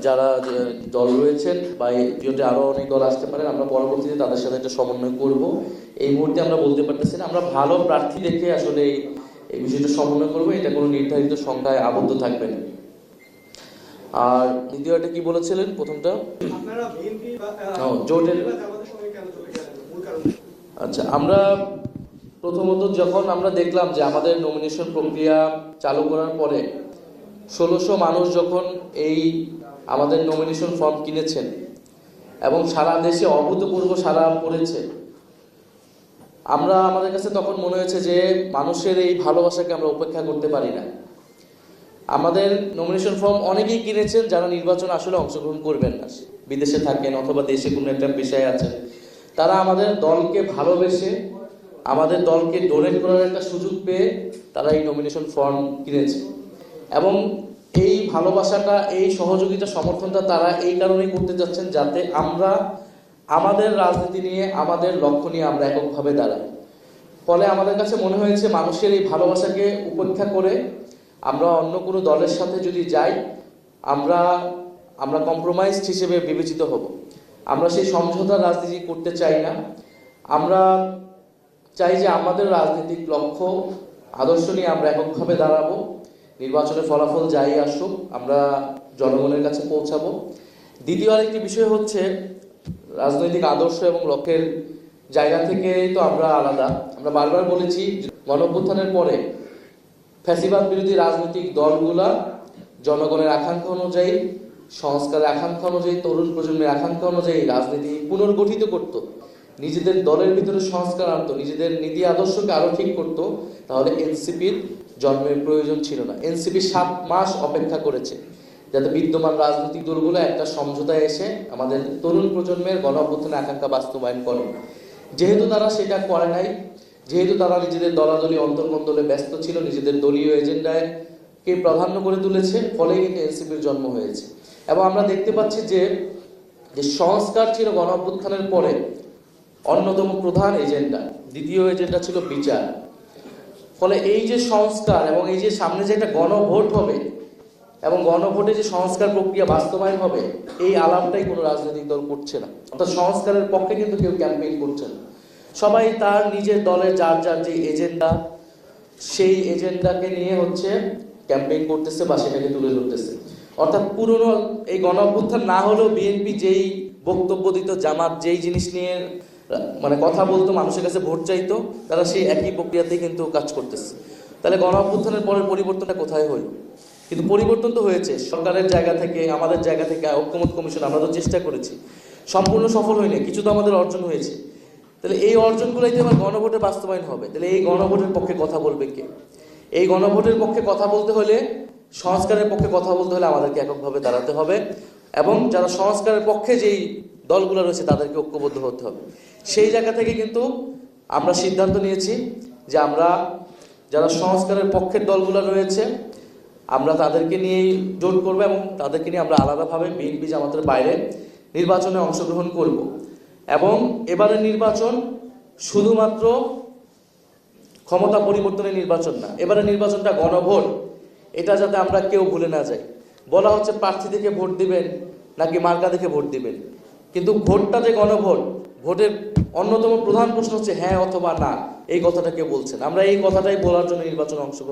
যারা দল রয়েছেন বা এই জোটে আরও অনেক দল আসতে পারেন আমরা পরবর্তীতে তাদের সাথে একটা সমন্বয় করব। এই মুহূর্তে আমরা বলতে পারতেছি না আমরা ভালো প্রার্থী দেখে আসলে এই- বিষয়টা সমন্বয় করব এটা কোনো নির্ধারিত সংখ্যায় আবদ্ধ থাকবে না আর দ্বিতীয়টা কি বলেছিলেন প্রথমটা? জোটের- আচ্ছা আমরা প্রথমত যখন আমরা দেখলাম যে আমাদের নমিনেশন প্রক্রিয়া চালু করার পরে ষোলোশো মানুষ যখন এই আমাদের নমিনেশন ফর্ম কিনেছেন এবং সারা দেশে অভূতপূর্ব সারা পড়েছে, আমরা আমাদের কাছে তখন মনে হয়েছে যে মানুষের এই ভালোবাসাকে আমরা উপেক্ষা করতে পারি না। আমাদের নমিনেশন ফর্ম অনেকেই কিনেছেন যারা নির্বাচনে আসলে অংশগ্রহণ করবেন না। বিদেশে থাকেন অথবা দেশে কোনো একটা পেশায় আছেন, তারা আমাদের দলকে ভালোবেসে, আমাদের দলকে ডোনেট করার একটা সুযোগ পেয়ে তারা এই নমিনেশন ফর্ম কিনেছে। এবং এই ভালোবাসাটা, এই সহযোগিতা সমর্থনটা তারা এই কারণেই করতে যাচ্ছেন যাতে আমরা আমাদের রাজনীতি নিয়ে, আমাদের লক্ষ্য নিয়ে আমরা এককভাবে দাঁড়াই। ফলে আমাদের কাছে মনে হয়েছে মানুষের এই ভালোবাসাকে উপেক্ষা করে আমরা অন্য কোনো দলের সাথে যদি যাই, আমরা আমরা কম্প্রোমাইজড হিসেবে বিবেচিত হব। আমরা সেই সমঝোতার রাজনীতি করতে চাই না। আমরা চাই যে আমাদের রাজনৈতিক লক্ষ্য, আদর্শ নিয়ে আমরা এককভাবে দাঁড়াবো। নির্বাচনের ফলাফল যাই আসুক, আমরা জনগণের কাছে পৌঁছাবো। দ্বিতীয় আরেকটি বিষয় হচ্ছে, রাজনৈতিক আদর্শ এবং লক্ষ্যের জায়গা থেকে তো আমরা আলাদা। আমরা বারবার বলেছি গণঅভ্যুত্থানের পরে ফ্যাসিবাদ বিরোধী রাজনৈতিক দলগুলা জনগণের আকাঙ্ক্ষা অনুযায়ী, সংস্কারের আকাঙ্ক্ষা অনুযায়ী, তরুণ প্রজন্মের আকাঙ্ক্ষা অনুযায়ী রাজনীতি পুনর্গঠিত করত। নিজেদের দলের ভিতরে সংস্কার আনতো, নিজেদের নীতি আদর্শকে আরও ঠিক করত, তাহলে এনসিপির জন্মের প্রয়োজন ছিল না। এনসিপি সাত মাস অপেক্ষা করেছে যাতে বিদ্যমান রাজনৈতিক দলগুলো একটা সমঝোতায় এসে আমাদের তরুণ প্রজন্মের গণ আকাঙ্ক্ষা বাস্তবায়ন করে। যেহেতু তারা সেটা করে নাই, যেহেতু তারা নিজেদের দলাদলি অন্তর্মন্দলে ব্যস্ত ছিল, নিজেদের দলীয় এজেন্ডায় কে প্রাধান্য করে তুলেছে ফলে কিন্তু এনসিপির জন্ম হয়েছে। এবং আমরা দেখতে পাচ্ছি যে যে সংস্কার ছিল গণঅভ্যুত্থানের পরে অন্যতম প্রধান এজেন্ডা, দ্বিতীয় এজেন্ডা ছিল বিচার। ফলে এই যে সংস্কার এবং এই যে সামনে যে একটা গণভোট হবে এবং গণভোটে যে সংস্কার প্রক্রিয়া বাস্তবায়ন হবে, এই আলাপটাই কোনো রাজনৈতিক দল করছে না। অর্থাৎ সংস্কারের পক্ষে কিন্তু কেউ ক্যাম্পেইন করছে না। সবাই তার নিজের দলের যার যার যে এজেন্ডা সেই এজেন্ডাকে নিয়ে হচ্ছে ক্যাম্পেইন করতেছে বা সেটাকে তুলে ধরতেছে। অর্থাৎ পুরনো এই গণ না হলেও বিএনপি যেই বক্তব্য দিত, জামাত যেই জিনিস নিয়ে মানে কথা বলতো, মানুষের কাছে ভোট চাইতো, তারা সেই একই প্রক্রিয়াতেই কিন্তু কাজ করতেছে। তাহলে গণ অভ্যুত্থানের পরের পরিবর্তনটা কোথায় হলো? কিন্তু পরিবর্তন তো হয়েছে, সরকারের জায়গা থেকে, আমাদের জায়গা থেকে ঐক্যমত কমিশন, আমরা তো চেষ্টা করেছি। সম্পূর্ণ সফল হয়নি, কিছু তো আমাদের অর্জন হয়েছে। তাহলে এই অর্জনগুলোই তো আমার গণভোটে বাস্তবায়ন হবে। তাহলে এই গণভোটের পক্ষে কথা বলবে কে? এই গণভোটের পক্ষে কথা বলতে হলে, সংস্কারের পক্ষে কথা বলতে হলে আমাদেরকে এককভাবে দাঁড়াতে হবে। এবং যারা সংস্কারের পক্ষে যেই দলগুলো রয়েছে, তাদেরকে ঐক্যবদ্ধ হতে হবে। সেই জায়গা থেকে কিন্তু আমরা সিদ্ধান্ত নিয়েছি যে আমরা যারা সংস্কারের পক্ষের দলগুলো রয়েছে, আমরা তাদেরকে নিয়েই জোট করব এবং তাদেরকে নিয়ে আমরা আলাদাভাবে বিএনপি জামাতের বাইরে নির্বাচনে অংশগ্রহণ করব। এবং এবারের নির্বাচন শুধুমাত্র ক্ষমতা পরিবর্তনের নির্বাচন না এবারে নির্বাচনটা গণভোট, এটা যাতে আমরা কেউ ভুলে না যাই। বলা হচ্ছে প্রার্থী থেকে ভোট দিবেন নাকি মার্কা দেখে ভোট দিবেন। কিন্তু ভোটটা যে গণভোট, ভোটের অন্যতম প্রধান প্রশ্ন হচ্ছে হ্যাঁ অথবা না। এই কথাটা কেউ বলছেন? আমরা এই কথাটাই বলার জন্য নির্বাচনে অংশগ্রহণ